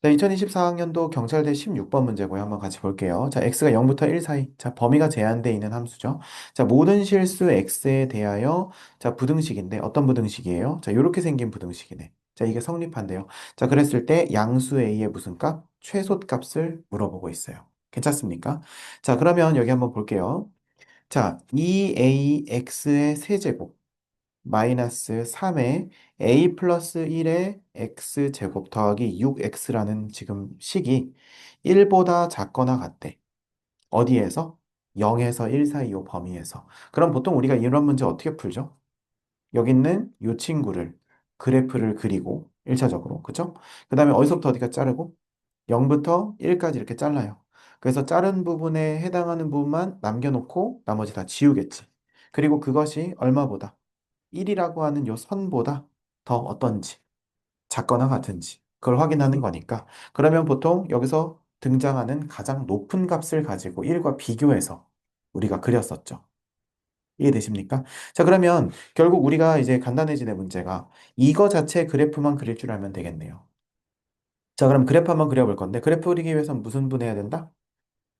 자, 2024학년도 경찰대 16번 문제고요. 한번 같이 볼게요. 자, x가 0부터 1 사이. 자, 범위가 제한되어 있는 함수죠. 자, 모든 실수 x에 대하여 자, 부등식인데 어떤 부등식이에요? 자, 이렇게 생긴 부등식이네. 자, 이게 성립한대요. 자, 그랬을 때 양수 a의 무슨 값? 최소값을 물어보고 있어요. 괜찮습니까? 자, 그러면 여기 한번 볼게요. 자, 2ax의 세제곱 마이너스 3의 a 플러스 1의 x제곱 더하기 6x라는 지금 식이 1보다 작거나 같대. 어디에서? 0에서 1 사이 요 범위에서. 그럼 보통 우리가 이런 문제 어떻게 풀죠? 여기 있는 요 친구를 그래프를 그리고 1차적으로 그죠? 그 다음에 어디서부터 어디까지 자르고 0부터 1까지 이렇게 잘라요. 그래서 자른 부분에 해당하는 부분만 남겨놓고 나머지 다 지우겠지. 그리고 그것이 얼마보다 1이라고 하는 요 선보다 더 어떤지 작거나 같은지 그걸 확인하는 거니까 그러면 보통 여기서 등장하는 가장 높은 값을 가지고 1과 비교해서 우리가 그렸었죠. 이해되십니까? 자, 그러면 결국 우리가 이제 간단해지는 문제가 이거 자체 그래프만 그릴 줄 알면 되겠네요. 자, 그럼 그래프 한번 그려볼 건데 그래프 그리기 위해서는 무슨 분 해야 된다?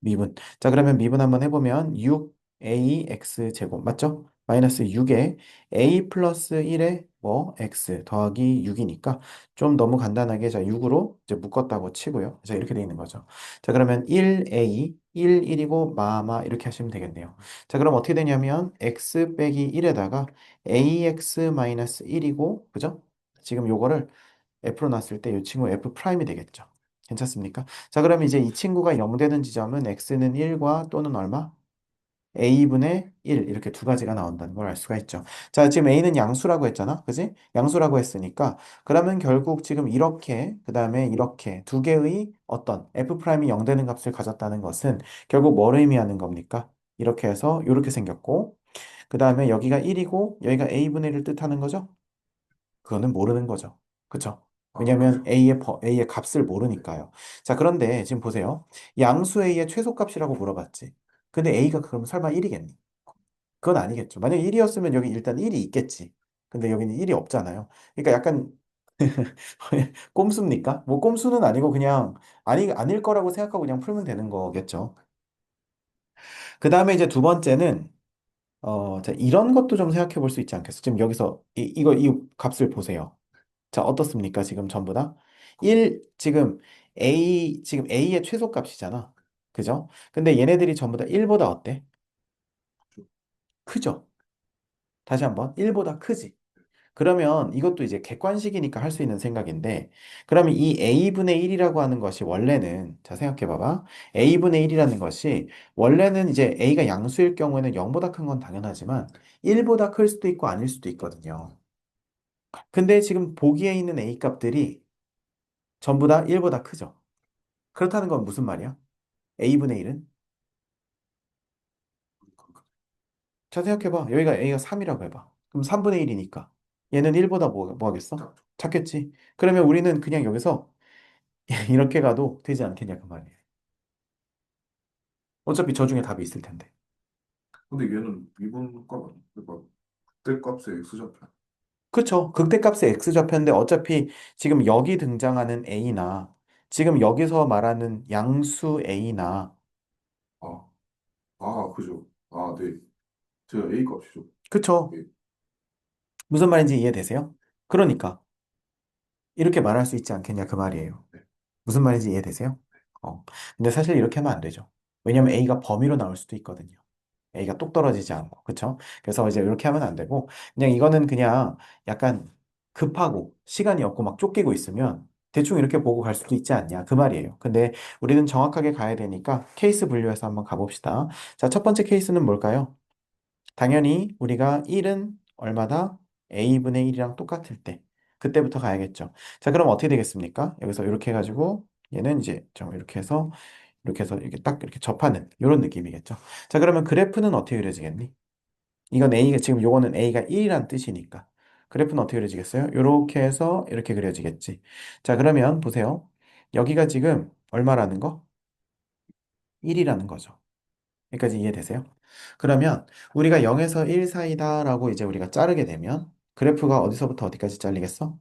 미분. 자, 그러면 미분 한번 해보면 6ax 제곱 맞죠? 마이너스 6에 a 플러스 1에 뭐 x 더하기 6이니까 좀 너무 간단하게 자 6으로 이제 묶었다고 치고요. 자 이렇게 돼 있는 거죠. 자 그러면 1a 1 1이고 마마 이렇게 하시면 되겠네요. 자 그럼 어떻게 되냐면 x 빼기 1에다가 ax 마이너스 1이고 그죠? 지금 요거를 F로 놨을 때 이 친구 F 프라임이 되겠죠. 괜찮습니까? 자, 그럼 이제 이 친구가 0 되는 지점은 x는 1과 또는 얼마? A분의 1 이렇게 두 가지가 나온다는 걸 알 수가 있죠. 자, 지금 a는 양수라고 했잖아. 그지? 양수라고 했으니까 그러면 결국 지금 이렇게 그다음에 이렇게 두 개의 어떤 f 프라임이 0 되는 값을 가졌다는 것은 결국 뭘 의미하는 겁니까? 이렇게 해서 이렇게 생겼고 그다음에 여기가 1이고 여기가 a분의 1을 뜻하는 거죠? 그거는 모르는 거죠. 그쵸? 아, 왜냐면 그렇죠. A의, 버- A의 값을 모르니까요. 자, 그런데 지금 보세요. 양수 A의 최소값이라고 물어봤지. 근데 A가 그럼 설마 1이겠니? 그건 아니겠죠. 만약 1이었으면 여기 일단 1이 있겠지. 근데 여기는 1이 없잖아요. 그러니까 약간 꼼수입니까? 뭐 꼼수는 아니고 그냥 아니, 아닐 거라고 생각하고 그냥 풀면 되는 거겠죠. 그 다음에 이제 두 번째는 어, 자, 이런 것도 좀 생각해 볼 수 있지 않겠어? 지금 여기서 이, 이거 이 값을 보세요. 자, 어떻습니까? 지금 전부 다? 1, 지금 A, 지금 A의 최소값이잖아. 그죠? 근데 얘네들이 전부 다 1보다 어때? 크죠? 다시 한번. 1보다 크지? 그러면 이것도 이제 객관식이니까 할 수 있는 생각인데, 그러면 이 A분의 1이라고 하는 것이 원래는, 자, 생각해 봐봐. A분의 1이라는 것이 원래는 이제 A가 양수일 경우에는 0보다 큰 건 당연하지만 1보다 클 수도 있고 아닐 수도 있거든요. 근데 지금 보기에 있는 A 값들이 전부 다 1보다 크죠? 그렇다는 건 무슨 말이야? A분의 1은? 자, 생각해봐. 여기가 a가 3이라고 해봐. 그럼 3분의 1이니까. 얘는 1보다 뭐, 뭐 하겠어? 작겠지? 그러면 우리는 그냥 여기서 이렇게 가도 되지 않겠냐, 그 말이에요. 어차피 저 중에 답이 있을 텐데. 근데 얘는 미분 값, 그러니까 그때 값의 x좌표. 그쵸? 극대값의 x좌표인데 어차피 지금 여기 등장하는 a나 지금 여기서 말하는 양수 a나 아, 아, 그죠. 아, 네. 제가 a 값이죠. 그쵸? 예. 무슨 말인지 이해되세요? 그러니까 이렇게 말할 수 있지 않겠냐, 그 말이에요. 네. 무슨 말인지 이해되세요? 어. 근데 사실 이렇게 하면 안 되죠. 왜냐면 A가 범위로 나올 수도 있거든요. A가 똑 떨어지지 않고. 그쵸? 그래서 이제 이렇게 하면 안 되고, 그냥 이거는 그냥 약간 급하고 시간이 없고 막 쫓기고 있으면 대충 이렇게 보고 갈 수도 있지 않냐. 그 말이에요. 근데 우리는 정확하게 가야 되니까 케이스 분류해서 한번 가봅시다. 자, 첫 번째 케이스는 뭘까요? 당연히 우리가 1은 얼마다? a분의 1이랑 똑같을 때. 그때부터 가야겠죠. 자, 그럼 어떻게 되겠습니까? 여기서 이렇게 해가지고 얘는 이제 좀 이렇게 해서 이렇게 해서 이렇게 딱 이렇게 접하는 이런 느낌이겠죠. 자, 그러면 그래프는 어떻게 그려지겠니? 이건 a가 지금 요거는 a가 1이란 뜻이니까. 그래프는 어떻게 그려지겠어요? 이렇게 해서 이렇게 그려지겠지. 자, 그러면 보세요. 여기가 지금 얼마라는 거? 1이라는 거죠. 여기까지 이해되세요? 그러면 우리가 0에서 1 사이다라고 이제 우리가 자르게 되면 그래프가 어디서부터 어디까지 잘리겠어?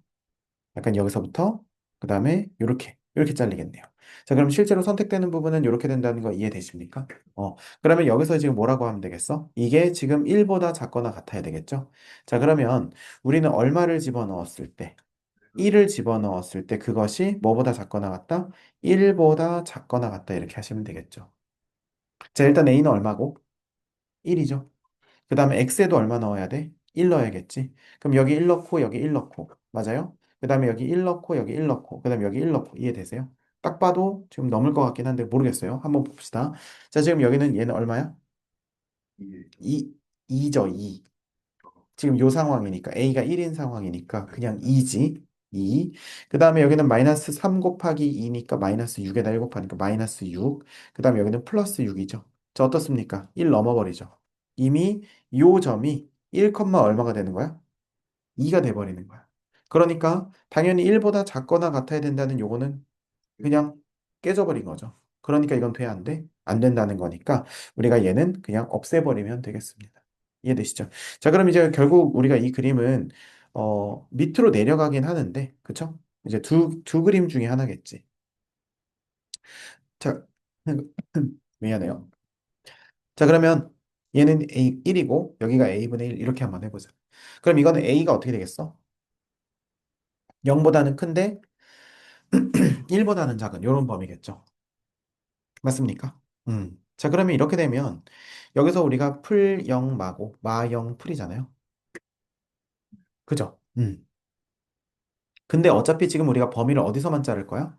약간 여기서부터 그 다음에 이렇게 이렇게 잘리겠네요. 자, 그럼 실제로 선택되는 부분은 이렇게 된다는 거 이해되십니까? 어, 그러면 여기서 지금 뭐라고 하면 되겠어? 이게 지금 1보다 작거나 같아야 되겠죠? 자, 그러면 우리는 얼마를 집어넣었을 때, 1을 집어넣었을 때 그것이 뭐보다 작거나 같다? 1보다 작거나 같다. 이렇게 하시면 되겠죠. 자, 일단 A는 얼마고? 1이죠. 그 다음에 X에도 얼마 넣어야 돼? 1 넣어야겠지. 그럼 여기 1 넣고 여기 1 넣고. 맞아요? 그 다음에 여기 1 넣고 여기 1 넣고. 그 다음에 여기 1 넣고. 이해되세요? 딱 봐도 지금 넘을 것 같긴 한데 모르겠어요. 한번 봅시다. 자, 지금 여기는 얘는 얼마야? 이게 2, 2죠, 2. 지금 요 상황이니까 A가 1인 상황이니까 그냥 2지. 2. 그 다음에 여기는 마이너스 3 곱하기 2니까 마이너스 6에다 1 곱하니까 마이너스 6. 그 다음에 여기는 플러스 6이죠. 자, 어떻습니까? 1 넘어버리죠. 이미 요 점이 1, 얼마가 되는 거야? 2가 돼버리는 거야. 그러니까 당연히 1보다 작거나 같아야 된다는 요거는 그냥 깨져버린 거죠. 그러니까 이건 돼, 안 돼? 안 된다는 거니까 우리가 얘는 그냥 없애버리면 되겠습니다. 이해되시죠? 자, 그럼 이제 결국 우리가 이 그림은 어, 밑으로 내려가긴 하는데, 그쵸? 이제 두, 두 그림 중에 하나겠지. 자, 미안해요. 자, 그러면 얘는 A 1이고 여기가 A분의 1 이렇게 한번 해보자. 그럼 이거는 A가 어떻게 되겠어? 0보다는 큰데 1보다는 작은 이런 범위겠죠. 맞습니까? 음. 자, 그러면 이렇게 되면 여기서 우리가 풀 0 마고 마 0 풀이잖아요. 그죠? 음. 근데 어차피 지금 우리가 범위를 어디서만 자를 거야?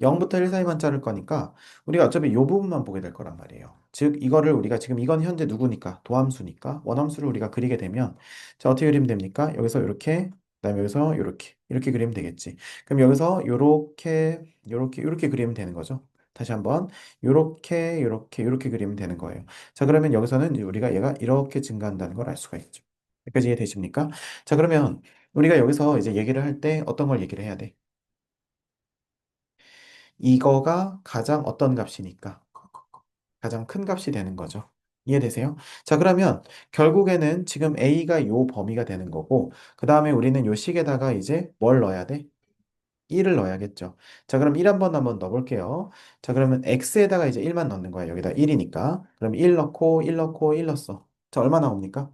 0부터 1 사이만 자를 거니까 우리가 어차피 이 부분만 보게 될 거란 말이에요. 즉 이거를 우리가 지금 이건 현재 누구니까? 도함수니까 원함수를 우리가 그리게 되면 자 어떻게 그리면 됩니까? 여기서 이렇게 그 다음에 여기서 이렇게 이렇게 그리면 되겠지. 그럼 여기서 이렇게 이렇게 이렇게 그리면 되는 거죠. 다시 한번 이렇게 이렇게 이렇게 그리면 되는 거예요. 자 그러면 여기서는 우리가 얘가 이렇게 증가한다는 걸 알 수가 있죠. 여기까지 이해되십니까? 자 그러면 우리가 여기서 이제 얘기를 할 때 어떤 걸 얘기를 해야 돼? 이거가 가장 어떤 값이니까 가장 큰 값이 되는 거죠. 이해되세요? 자, 그러면 결국에는 지금 A가 요 범위가 되는 거고, 그 다음에 우리는 요 식에다가 이제 뭘 넣어야 돼? 1을 넣어야겠죠. 자, 그럼 1 한번 한번 넣어볼게요. 자, 그러면 X에다가 이제 1만 넣는 거야. 여기다 1이니까. 그럼 1 넣고, 1 넣고, 1 넣었어. 자, 얼마 나옵니까?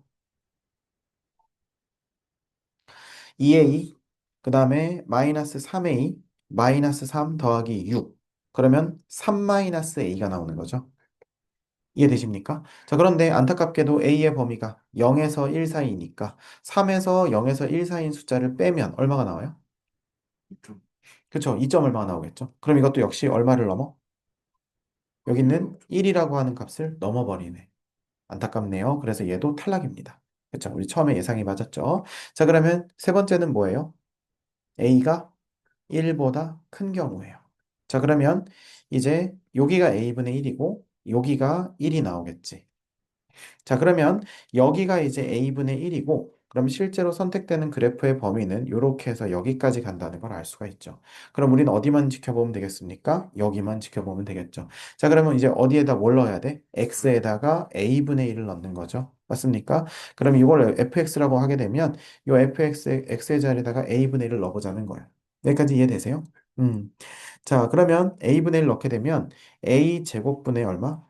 2A, 그 다음에 마이너스 3A, 마이너스 3 더하기 6. 그러면 3 마이너스 A가 나오는 거죠. 이해되십니까? 자, 그런데 안타깝게도 A의 범위가 0에서 1 사이니까 3에서 0에서 1 사이인 숫자를 빼면 얼마가 나와요? 좀 그쵸? 2점 얼마가 나오겠죠? 그럼 이것도 역시 얼마를 넘어? 여기 있는 1이라고 하는 값을 넘어버리네. 안타깝네요. 그래서 얘도 탈락입니다. 그쵸? 우리 처음에 예상이 맞았죠? 자, 그러면 세 번째는 뭐예요? A가 1보다 큰 경우예요. 자, 그러면 이제 여기가 A분의 1이고 여기가 1이 나오겠지. 자, 그러면 여기가 이제 A분의 1이고 그럼 실제로 선택되는 그래프의 범위는 이렇게 해서 여기까지 간다는 걸 알 수가 있죠. 그럼 우리는 어디만 지켜보면 되겠습니까? 여기만 지켜보면 되겠죠. 자, 그러면 이제 어디에다 뭘 넣어야 돼? X에다가 A분의 1을 넣는 거죠. 맞습니까? 그럼 이걸 fx라고 하게 되면 이 fx, x의 자리에다가 A분의 1을 넣어보자는 거예요. 여기까지 이해되세요? 음. 자, 그러면 A분의 1 넣게 되면 A 제곱분의 얼마?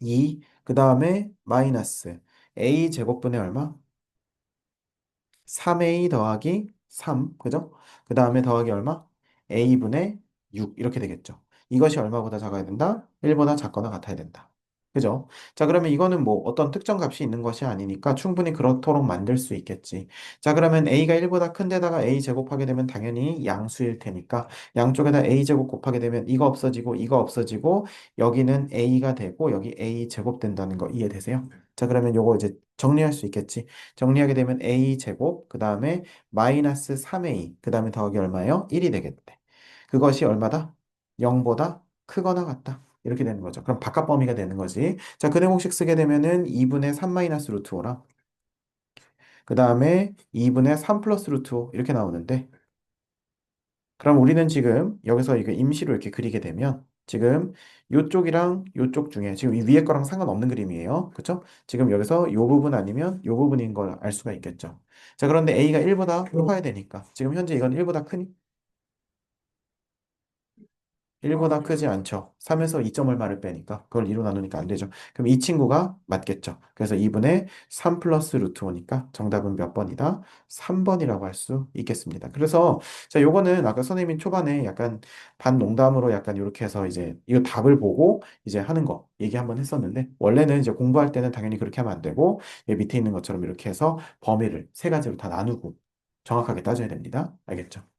2. 그 다음에 마이너스 A 제곱분의 얼마? 3A 더하기 3. 그죠? 그 다음에 더하기 얼마? A분의 6. 이렇게 되겠죠. 이것이 얼마보다 작아야 된다? 1보다 작거나 같아야 된다. 그죠? 자, 그러면 이거는 뭐 어떤 특정 값이 있는 것이 아니니까 충분히 그렇도록 만들 수 있겠지. 자, 그러면 a가 1보다 큰 데다가 a 제곱하게 되면 당연히 양수일 테니까 양쪽에다 a 제곱 곱하게 되면 이거 없어지고 이거 없어지고 여기는 a가 되고 여기 a 제곱 된다는 거 이해되세요? 자, 그러면 요거 이제 정리할 수 있겠지. 정리하게 되면 a 제곱, 그 다음에 마이너스 3a, 그 다음에 더하기 얼마예요? 1이 되겠대. 그것이 얼마다? 0보다 크거나 같다. 이렇게 되는 거죠. 그럼 바깥 범위가 되는 거지. 자, 그 내공식 쓰게 되면은 2분의 3 마이너스 루트 5랑 그 다음에 2분의 3 플러스 루트 5 이렇게 나오는데 그럼 우리는 지금 여기서 이거 임시로 이렇게 그리게 되면 지금 요쪽이랑 요쪽 중에 지금 이 위에 거랑 상관없는 그림이에요. 그렇죠? 지금 여기서 요 부분 아니면 요 부분인 걸 알 수가 있겠죠. 자, 그런데 A가 1보다 커야 되니까 지금 현재 이건 1보다 크니? 1보다 아, 크지. 않죠. 3에서 2점 얼마를 빼니까 그걸 2로 나누니까 안 되죠. 그럼 이 친구가 맞겠죠. 그래서 2분의 3 플러스 루트 5니까 정답은 몇 번이다? 3번이라고 할 수 있겠습니다. 그래서 자, 요거는 아까 선생님이 초반에 약간 반농담으로 약간 이렇게 해서 이제 이거 답을 보고 이제 하는 거 얘기 한번 했었는데 원래는 이제 공부할 때는 당연히 그렇게 하면 안 되고 얘 밑에 있는 것처럼 이렇게 해서 범위를 세 가지로 다 나누고 정확하게 따져야 됩니다. 알겠죠?